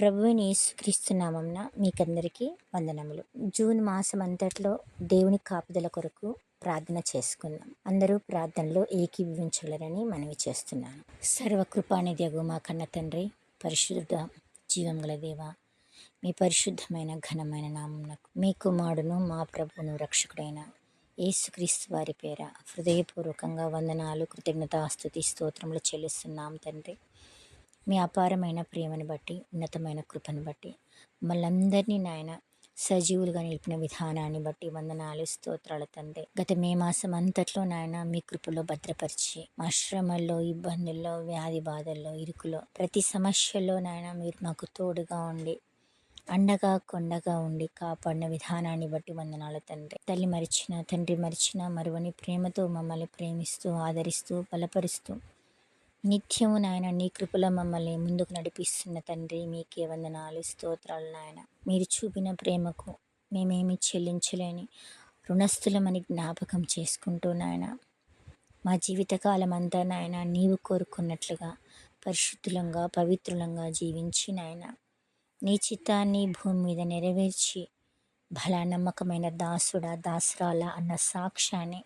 ప్రభువుని యేసుక్రీస్తు నామంన మీకందరికీ వందనములు. జూన్ మాసం అంతట్లో దేవుని కాపుదల కొరకు ప్రార్థన చేసుకుందాం అందరూ ప్రార్థనలో ఏకీభవించగలరని మనవి చేస్తున్నాను. సర్వకృపానిధి అగు మా కన్న తండ్రి పరిశుద్ధ జీవం గల దేవ మీ పరిశుద్ధమైన ఘనమైన నామమునకు మీ కుమారుడును మా ప్రభువును రక్షకుడైన యేసుక్రీస్తు వారి పేర హృదయపూర్వకంగా వందనాలు కృతజ్ఞతాస్తుతి స్తోత్రములు చెల్లిస్తున్నాం తండ్రి. మీ అపారమైన ప్రేమను బట్టి ఉన్నతమైన కృపను బట్టి మళ్ళందరినీ నాయన సజీవులుగా నిలిపిన విధానాన్ని బట్టి వందనాలు స్తోత్రాల తండ్రి. గత మే మాసం అంతట్లో నాయన మీ కృపలో భద్రపరిచి మా శ్రమల్లో ఇబ్బందుల్లో వ్యాధి బాధల్లో ఇరుకులో ప్రతి సమస్యలో నాయన మీరు మాకు తోడుగా ఉండి అండగా కొండగా ఉండి కాపాడిన విధానాన్ని బట్టి వందనాలు తండ్రి. తల్లి మరిచిన తండ్రి మరిచిన మరువని ప్రేమతో మమ్మల్ని ప్రేమిస్తూ ఆదరిస్తూ బలపరుస్తూ నిత్యము నాయన నీ కృపలో మమ్మల్ని ముందుకు నడిపిస్తున్న తండ్రి మీకే వందనాలు స్తోత్రాలు నాయన. మీరు చూపిన ప్రేమకు మేమేమి చెల్లించలేని రుణస్థులమని జ్ఞాపకం చేసుకుంటూ నాయన మా జీవితకాలం అంతా నాయన నీవు కోరుకున్నట్లుగా పరిశుద్ధులంగా పవిత్రులంగా జీవించి నాయన నీ చిత్తాన్ని భూమి మీద నెరవేర్చి బలా నమ్మకమైన దాసుడా దాసురాలా అన్న సాక్ష్యాన్ని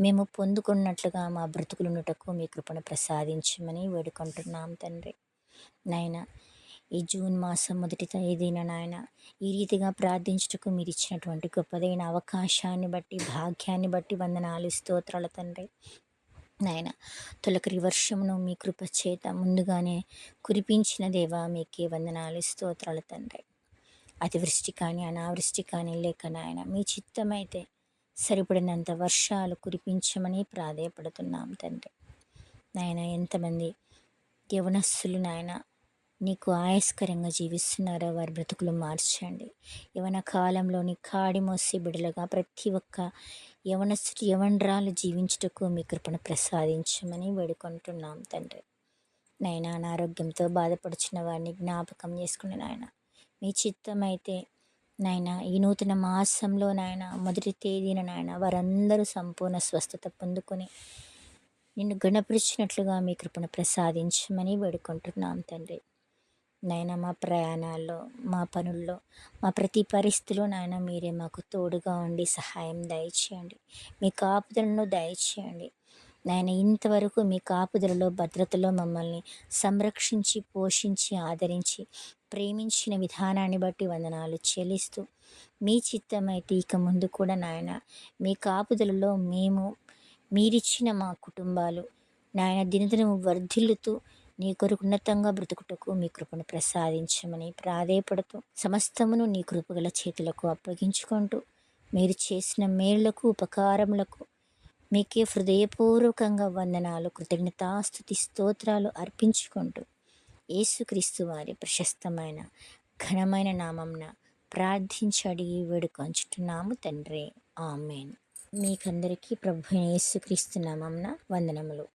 మేము పొందుకున్నట్లుగా మా బ్రతుకులున్నటకు మీ కృపను ప్రసాదించమని వేడుకుంటున్నాం తండ్రి. నాయన ఈ జూన్ మాసం మొదటి తేదీన నాయన ఈ రీతిగా ప్రార్థించుటకు మీరు ఇచ్చినటువంటి గొప్పదైన అవకాశాన్ని బట్టి భాగ్యాన్ని బట్టి వందనాలు స్తోత్రాల తండ్రి. నాయన తొలకరి వర్షమును మీ కృప చేత ముందుగానే కురిపించిన దేవా మీకే వందనాలు స్తోత్రాల తండ్రి. అతివృష్టి కానీ అనావృష్టి కానీ లేక నాయన మీ చిత్తమైతే సరిపడినంత వర్షాలు కురిపించమని ప్రాధేయపడుతున్నాం తండ్రి. నాయన ఎంతమంది యవనస్సులు నాయన నీకు ఆయాస్కరంగా జీవిస్తున్నారో వారి బ్రతుకులు మార్చండి. యవన కాలంలోని కాడి మోసి బిడలుగా ప్రతి ఒక్క యవనస్సులు యవనరాలు జీవించుటకు మీ కృపను ప్రసాదించమని వేడుకుంటున్నాం తండ్రి. నాయన అనారోగ్యంతో బాధపడుచున్న వారిని జ్ఞాపకం చేసుకున్న నాయన. మీ చిత్తమైతే నాయన ఈ నూతన మాసంలో నాయన మొదటి తేదీన నాయన వారందరూ సంపూర్ణ స్వస్థత పొందుకొని నిన్ను గణపరిచినట్లుగా మీ కృపను ప్రసాదించమని వేడుకుంటున్నాం తండ్రి. నాయన మా ప్రయాణాల్లో మా పనుల్లో మా ప్రతి పరిస్థితిలో నాయన మీరే మాకు తోడుగా ఉండి సహాయం దయచేయండి. మీ కాపుదలను దయచేయండి. నాయన ఇంతవరకు మీ కాపుదలలో భద్రతలో మమ్మల్ని సంరక్షించి పోషించి ఆదరించి ప్రేమించిన విధానాన్ని బట్టి వందనాలు చెల్లిస్తూ మీ చిత్తమైతే ఇక ముందు కూడా నాయన మీ కాపుదలలో మేము మీరిచ్చిన మా కుటుంబాలు నాయన దినదినము వర్ధిల్లుతూ నీ కొరకు ఉన్నతంగా బ్రతుకుటకు మీ కృపను ప్రసాదించమని ప్రాధేయపడుతూ సమస్తమును నీ కృపగల చేతులకు అప్పగించుకుంటూ మీరు చేసిన మేళ్ళకు ఉపకారములకు మీకే హృదయపూర్వకంగా వందనాలు కృతజ్ఞతాస్థుతి స్తోత్రాలు అర్పించుకుంటూ యేసుక్రీస్తు వారి ప్రశస్తమైన ఘనమైన నామంన ప్రార్థించి అడిగి వేడుకొంచుతున్నాము తండ్రి. ఆమెన్. మీకందరికీ ప్రభు యేసుక్రీస్తు నామంన వందనములు.